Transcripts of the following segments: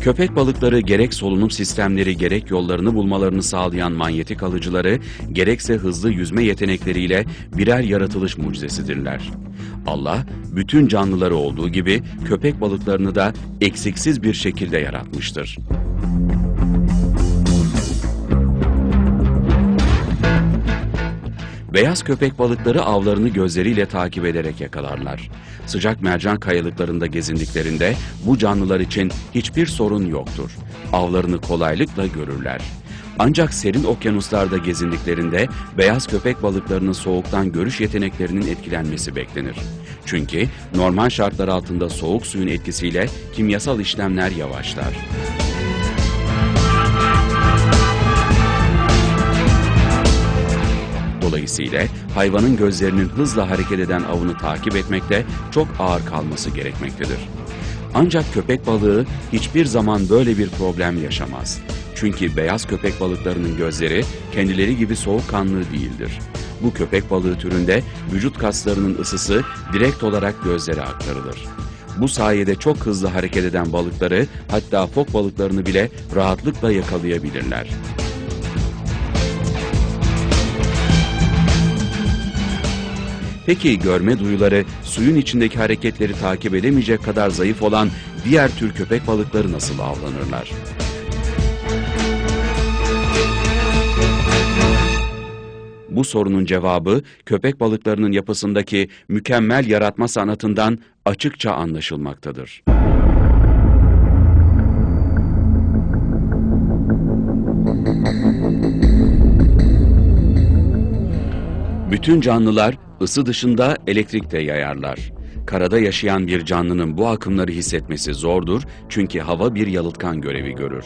Köpek balıkları gerek solunum sistemleri gerek yollarını bulmalarını sağlayan manyetik alıcıları gerekse hızlı yüzme yetenekleriyle birer yaratılış mucizesidirler. Allah bütün canlıları olduğu gibi köpek balıklarını da eksiksiz bir şekilde yaratmıştır. Beyaz köpek balıkları avlarını gözleriyle takip ederek yakalarlar. Sıcak mercan kayalıklarında gezindiklerinde bu canlılar için hiçbir sorun yoktur. Avlarını kolaylıkla görürler. Ancak serin okyanuslarda gezindiklerinde beyaz köpek balıklarının soğuktan görüş yeteneklerinin etkilenmesi beklenir. Çünkü normal şartlar altında soğuk suyun etkisiyle kimyasal işlemler yavaşlar. Dolayısıyla hayvanın gözlerinin hızla hareket eden avını takip etmekte çok ağır kalması gerekmektedir. Ancak köpek balığı hiçbir zaman böyle bir problem yaşamaz. Çünkü beyaz köpek balıklarının gözleri kendileri gibi soğukkanlı değildir. Bu köpek balığı türünde vücut kaslarının ısısı direkt olarak gözlere aktarılır. Bu sayede çok hızlı hareket eden balıkları hatta fok balıklarını bile rahatlıkla yakalayabilirler. Peki görme duyuları suyun içindeki hareketleri takip edemeyecek kadar zayıf olan diğer tür köpek balıkları nasıl avlanırlar? Bu sorunun cevabı köpek balıklarının yapısındaki mükemmel yaratma sanatından açıkça anlaşılmaktadır. Bütün canlılar ısı dışında elektrik de yayarlar. Karada yaşayan bir canlının bu akımları hissetmesi zordur çünkü hava bir yalıtkan görevi görür.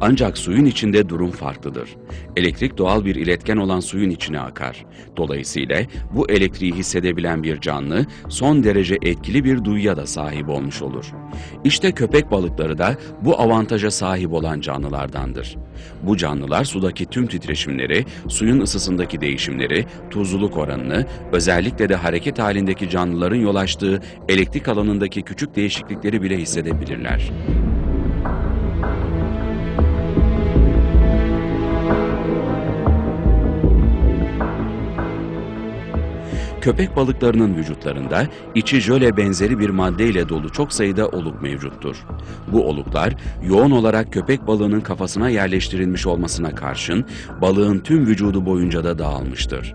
Ancak suyun içinde durum farklıdır. Elektrik doğal bir iletken olan suyun içine akar. Dolayısıyla bu elektriği hissedebilen bir canlı son derece etkili bir duyuya da sahip olmuş olur. İşte köpek balıkları da bu avantaja sahip olan canlılardandır. Bu canlılar sudaki tüm titreşimleri, suyun ısısındaki değişimleri, tuzluluk oranını, özellikle de hareket halindeki canlıların yol açtığı elektrik alanındaki küçük değişiklikleri bile hissedebilirler. Köpek balıklarının vücutlarında içi jöle benzeri bir maddeyle dolu çok sayıda oluk mevcuttur. Bu oluklar yoğun olarak köpek balığının kafasına yerleştirilmiş olmasına karşın balığın tüm vücudu boyunca da dağılmıştır.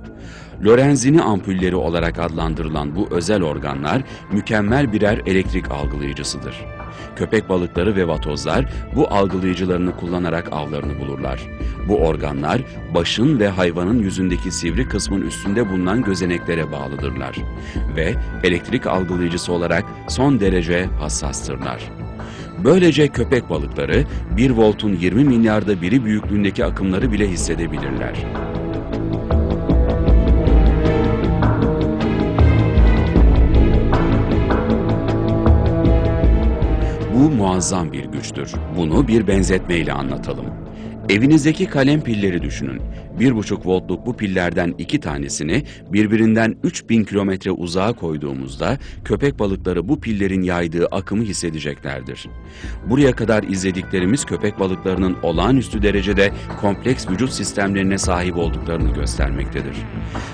Lorenzini ampulleri olarak adlandırılan bu özel organlar mükemmel birer elektrik algılayıcısıdır. Köpek balıkları ve vatozlar bu algılayıcılarını kullanarak avlarını bulurlar. Bu organlar başın ve hayvanın yüzündeki sivri kısmın üstünde bulunan gözeneklere bağlıdırlar ve elektrik algılayıcısı olarak son derece hassastırlar. Böylece köpek balıkları 1 voltun 20 milyarda biri büyüklüğündeki akımları bile hissedebilirler. Muazzam bir güçtür. Bunu bir benzetmeyle anlatalım. Evinizdeki kalem pilleri düşünün. 1,5 voltluk bu pillerden iki tanesini birbirinden 3000 kilometre uzağa koyduğumuzda köpek balıkları bu pillerin yaydığı akımı hissedeceklerdir. Buraya kadar izlediklerimiz köpek balıklarının olağanüstü derecede kompleks vücut sistemlerine sahip olduklarını göstermektedir.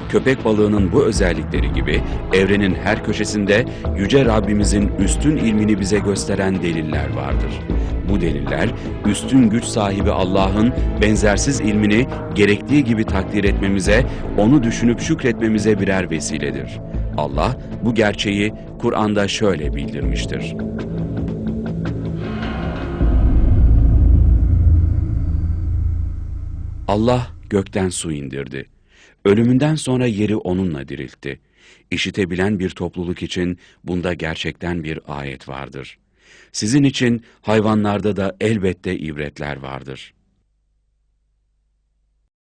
Köpek balığının bu özellikleri gibi evrenin her köşesinde Yüce Rabbimizin üstün ilmini bize gösteren deliller vardır. Bu deliller üstün güç sahibi Allah'ın benzersiz ilmini gerektiği gibi takdir etmemize, onu düşünüp şükretmemize birer vesiledir. Allah bu gerçeği Kur'an'da şöyle bildirmiştir. Allah gökten su indirdi. Ölümünden sonra yeri onunla diriltti. İşitebilen bir topluluk için bunda gerçekten bir ayet vardır.'' Sizin için hayvanlarda da elbette ibretler vardır.